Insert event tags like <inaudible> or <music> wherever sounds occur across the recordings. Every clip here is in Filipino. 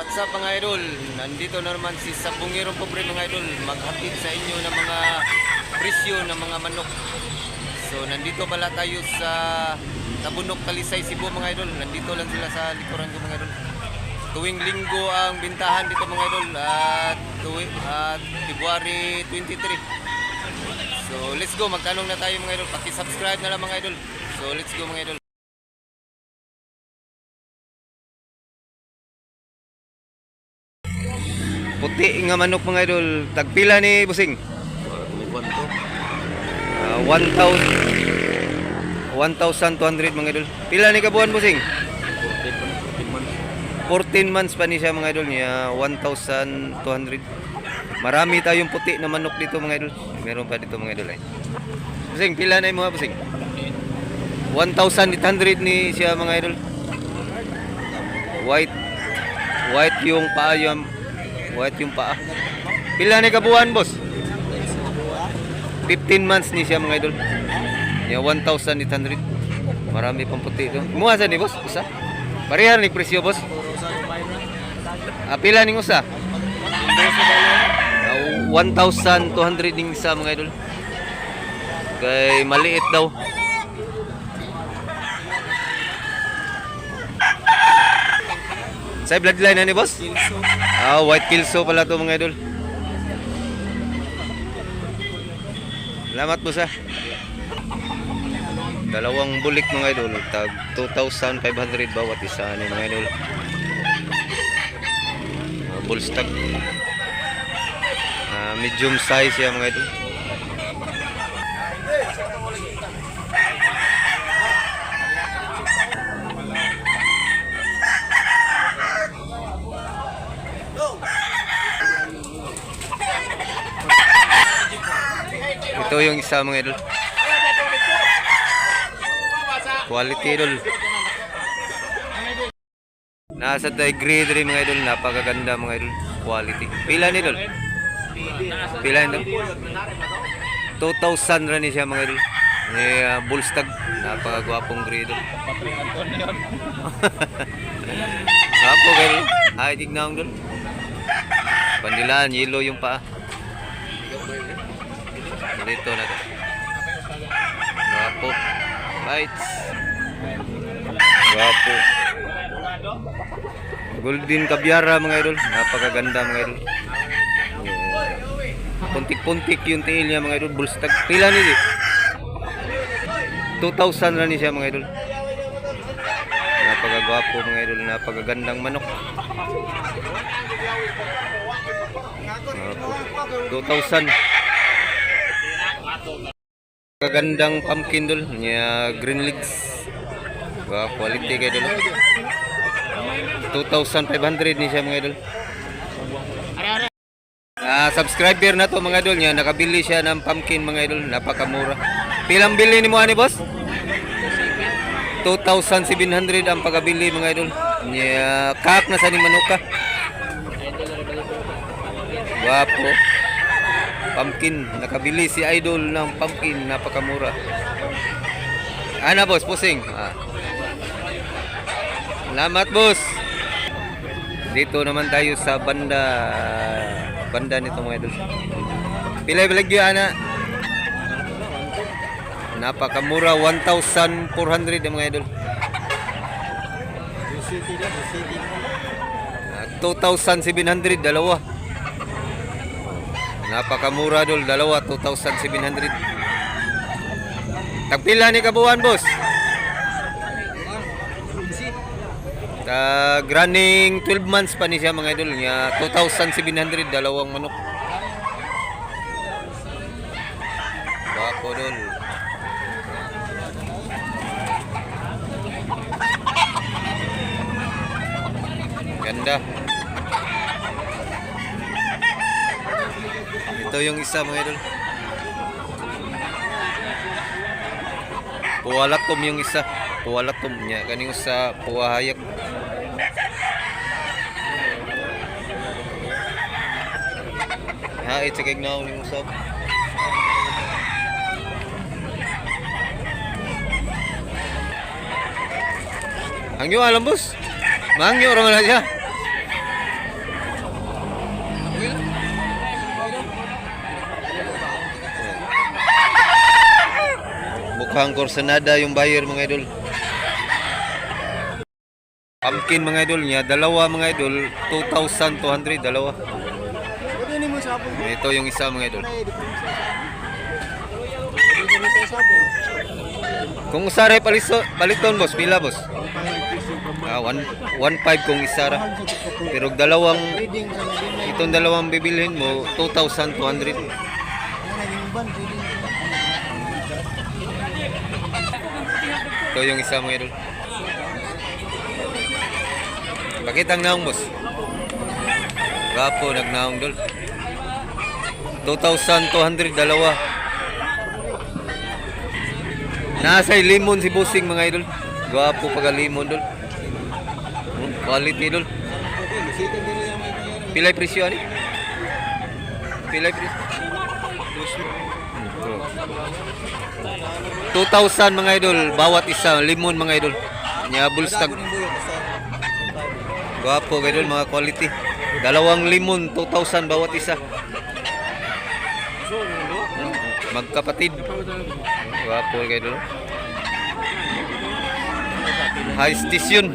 What's up mga idol? Nandito na naman si Sabungirong Pobre mga idol maghatid sa inyo ng mga presyo ng mga manok. So nandito pala tayo sa Tabunok, Talisay, Cebu mga idol. Nandito lang sila sa likuran ko mga idol. Tuwing linggo ang bintahan dito mga idol at tuwing at February 23. So let's go, magtanong na tayo mga idol. Paki-subscribe na lang mga idol. So let's go mga idol. Puti nga manok mga idol. Tagpila ni Busing. Ah, 1,000 1,200 mga idol. Pila ni kabuan Busing? 14 months pa ni siya mga idol niya. 1,200. Marami tayong puti na manok dito mga idol. Meron pa dito mga idol ay. Busing, pila na yung mga Busing? 1,800 ni siya mga idol. White white yung paa yung white yung paa. Pila ni kabuan boss? 15 months ni siya mga idol. Yeah, 1,800. Marami pang puti ito. Muha sa ni boss? Usa? Parehar ni presyo boss? Ah, pila ning usa? Ah, 1,200 ning isa mga idol. Kay maliit daw. Sa bloodline na ni boss? Ah, white kilso pala to mga idol. Salamat boss ah. Dalawang bulik mga idol, tag 2,500 bawat isa ni mga idol. Uh, bull stock. Ah, medium size yan mga idol. Ito yung isa mga idol. Quality idol. Nasa tayo grade rin mga idol. Napakaganda mga idol. Quality. Pila ni idol? Pila idol? 2,000 rin siya mga idol. Ni uh, bullstag. Napakagwapong grade idol. <laughs> Apo kayo. Ay, tignan idol. Pandilaan, yellow yung paa. Dito na to. Guwapo. Lights. Guwapo. Golden kabyara mga idol. Napakaganda mga idol. Puntik-puntik yung tail niya mga idol. Bullstag. Pila ni 2,000 na ni siya mga idol. Napakagwapo mga idol. Napakagandang manok. Guwapo. 2,000. Kagandang pumpkin dul, niya green legs. Wah, quality kay dul. 2,500 ni siya mga idol. Ah, subscriber na to mga idol niya, nakabili siya ng pumpkin mga idol, napakamura. Pilang bili ni mo ani boss? 2,700 ang pagabili mga idol. Niya, kak na sa ni manuka. Wapo. Pumpkin, nakabili si Idol ng pumpkin, napakamura. Ana boss, pusing. Ah. Salamat boss. Dito naman tayo sa banda banda nito mga idol. Pilay bilagyo ana. Napakamura 1,400 ang mga idol. Ah, 2,700 dalawa. Napakamura dol, dalawa 2,700. Tagpila ni kabuan boss? Tag running 12 months pa ni siya mga idol niya 2,700 dalawang manok. Bako dol. Ganda. Ito yung isa mga idol. Puwalatom yung isa. Puwalatom niya. Kaning sa puwahayak. Ha, it's a gagnaw ni usap. Hangyo alam boss. Mangyo raman na siya. Mukhang kursanada yung buyer mga idol. Pumpkin mga idol niya, dalawa mga idol, 2,200, dalawa. Ito yung isa mga idol. Kung usaray paliso, baliton boss, pila boss? Ah, 1 1.5 kung isara. Pero dalawang itong dalawang bibilhin mo 2,200. Ito yung isa mga idol. Pakita ang naong boss. Gapo nagnaong dol. 2,200 dalawa. Nasa limon si bossing mga idol. Gapo pag limon dol. Quality dol. Pilay presyo ani? Pilay presyo. Hmm, 2,000 mga idol, bawat isa, limon mga idol. Nya bulstag. Kunin buyo basta. Gwapo mga idol, mga quality. Dalawang limon, 2,000 bawat isa. Magkapatid. Gwapo mga idol. High station.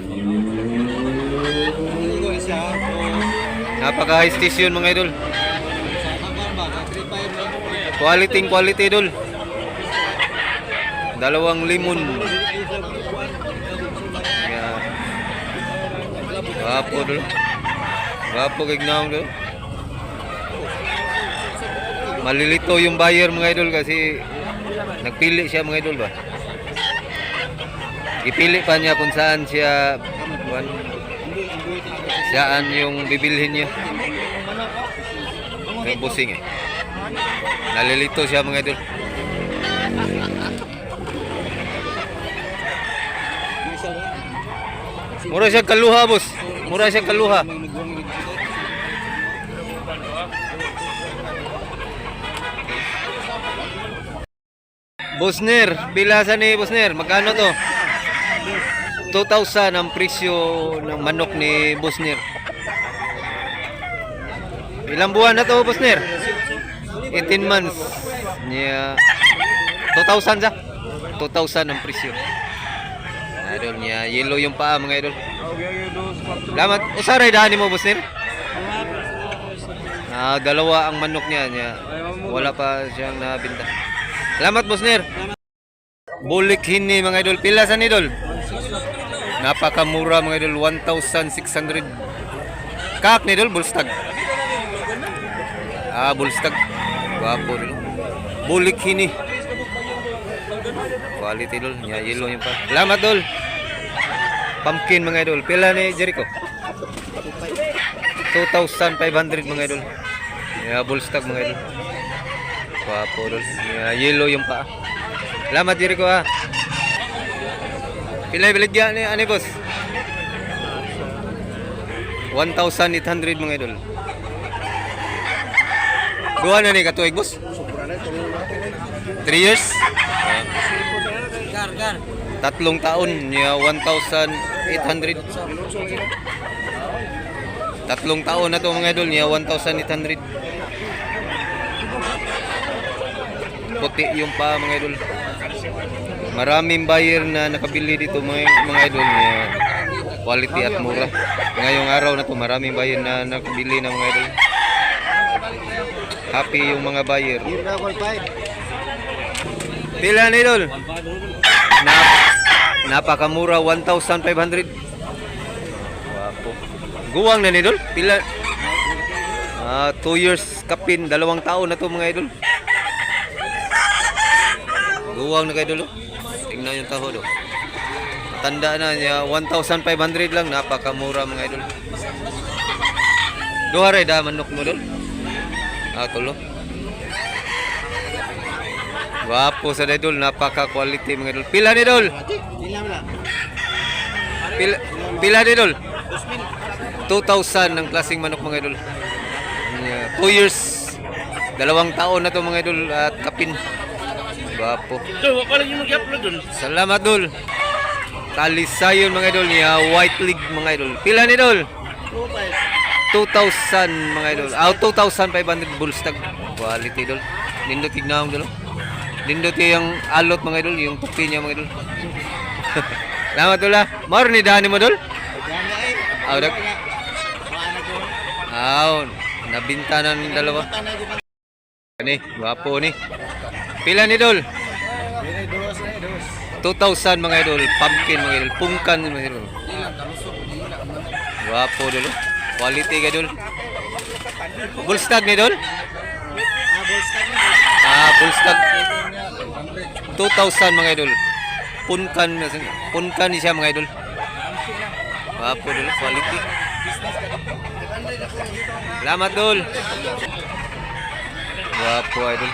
Napaka high station mga idol. Sa kabar ba? 35 lang. Quality quality idol. Dalawang limon. Yeah. Gwapo idol. Gwapo kay naong idol. Malilito yung buyer mga idol kasi nagpili siya mga idol ba. Ipili pa niya kung saan siya kuwan, saan yung bibilhin niya. Yung busing eh. Nalilito siya mga idol. Mura siya kaluha, boss. Mura siya kaluha. Bosner, bilasan ni Bosner. Magkano to? 2,000 ang presyo ng manok ni Bosner. Ilang buwan na to, Bosner? 18 months. Niya 2,000 sa? 2,000 ang presyo. Idol niya, yellow yung paa mga idol. Salamat. Usaray daan mo, Bosner? Ah, dalawa ang manok niya, niya. Wala pa siyang nabinta. Salamat, Bosner. Bulik hini mga idol. Pila sa idol? Napakamura mga idol. 1,600. Kak ni idol, bulstag. Ah, bulstag. Gwapo rin. Bulik hini. Quality dol. Nya yellow yung pa. Salamat dol. Pumpkin mga idol. Pila ni Jericho? 2,500 mga idol. Nya bulstag mga idol. Gwapo dol. Nya yellow yung pa. Salamat Jericho ha. Pila biligya ni ani boss? 1,800 mga idol. Duha na ni katuig boss? Sobra na tulong natin. 3 years? Gar gar. Tatlong taon niya 1,800. Tatlong taon na to mga idol niya 1,800. Puti yung pa mga idol. Maraming buyer na nakabili dito mga, mga idol niya quality at mura. Ngayong araw na to maraming buyer na nakabili na mga idol. Happy yung mga buyer. Na. Pila ni idol? Na, napakamura 1,500. Wapo. Guwang na ni idol? Pila? Ah, 2 years kapin, dalawang taon na to mga idol. Guwang na kay idol. oh. Tingnan yung taho do. Tanda na niya 1,500 lang, napakamura mga idol. Duha ray da manok mo dol. Ah, tulo. Wapo sa idol, napaka quality mga idol. Pila ni idol? Ilan na? Pila, pila ni idol? 2,000 ng klaseng manok mga idol. 2 years. Dalawang taon na to mga idol at kapin. Wapo. So, wala yung mag-upload dun. Salamat dol. Talisayon mga idol niya, White League mga idol. Pila ni idol? 2,000 mga idol. Ah, 2,500 bullstag. Quality idol. Nindot tignaong dol. Dindot yung alot mga idol, yung tupi niya mga idol. Salamat ah. Maro ni dani mo dol? Paano ko? Aw, nabinta na ng dalawa. Tanay ko pa. Ni, gwapo ni. Pila ni dol? Dili, dos na eh, dos. 2,000 mga idol, pumpkin mga idol, pungkan mga idol. Gwapo dol. Quality ka dol. Bullstag ni dol? Ah, balls tag na. Ah, bullstag. 2,000 mga idol. Punkan punkan ni siya mga idol. Gwapo dol, quality. Salamat dol. Gwapo idol.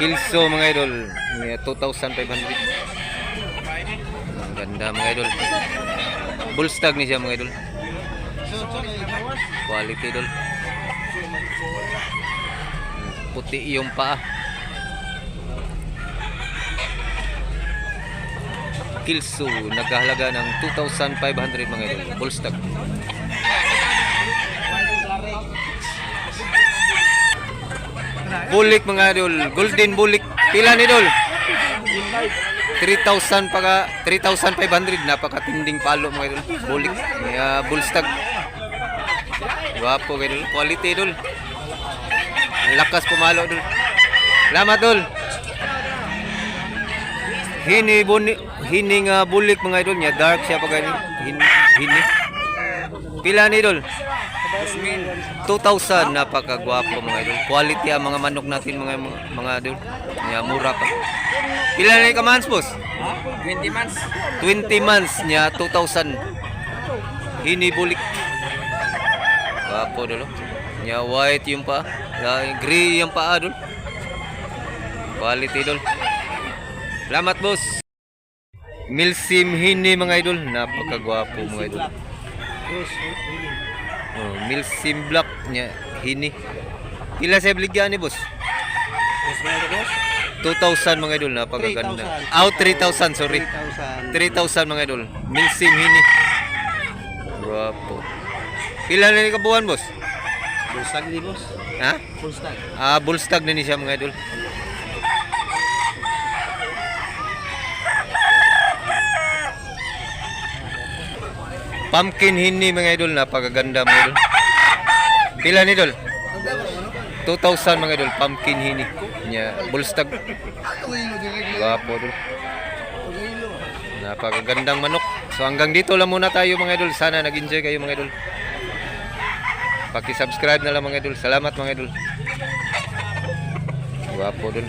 Kilso mga idol. May 2,500. Ang ganda mga idol. Bullstag ni siya mga idol. Quality idol. Puti yung paa. Kilso, nagkahalaga ng 2,500 mga idol. Bullstag. Bulik mga idol. Golden bulik. Pila ni idol? 3,000 paka 3,500 napakatinding palo mga idol. Bulik. Uh, bullstag. Gwapo mga idol. Quality idol. Ang lakas pumalo idol. Salamat idol. Hini buni hini nga bulik mga idol niya. Dark siya pag ano. Hini. Pila ni idol? 2,000 napakagwapo mga idol. Quality ang mga manok natin mga mga, mga idol. Niya mura pa. Pila na ka months boss? 20 months. 20 months niya 2,000. Hini bulik. Gwapo dolo. Niya white yung pa. Gray yung pa dol. Quality dol. Salamat boss. Milsim hini mga idol. Napakagwapo mga idol. Oh, Milsim black niya hini. Pila sa bligyan ni boss? Ito, dos? 2,000 mga idol, napakaganda. 3,000. Out 3,000, sorry. 3,000. 3,000 mga idol. Milsim hini. Guwapo. Pila na ni kabuhan, boss? Full stag ni boss. Ha? Full stag. Ah, bullstag na ni siya mga idol. Pumpkin hini mga idol, napakaganda mga idol. Pila ni idol? 2,000 mga idol, pumpkin hini. Nya, bullstag. Guwapo idol. Napakagandang manok. So hanggang dito lang muna tayo mga idol. Sana nag-enjoy kayo mga idol. Paki-subscribe na lang mga idol. Salamat mga idol. Guwapo dun.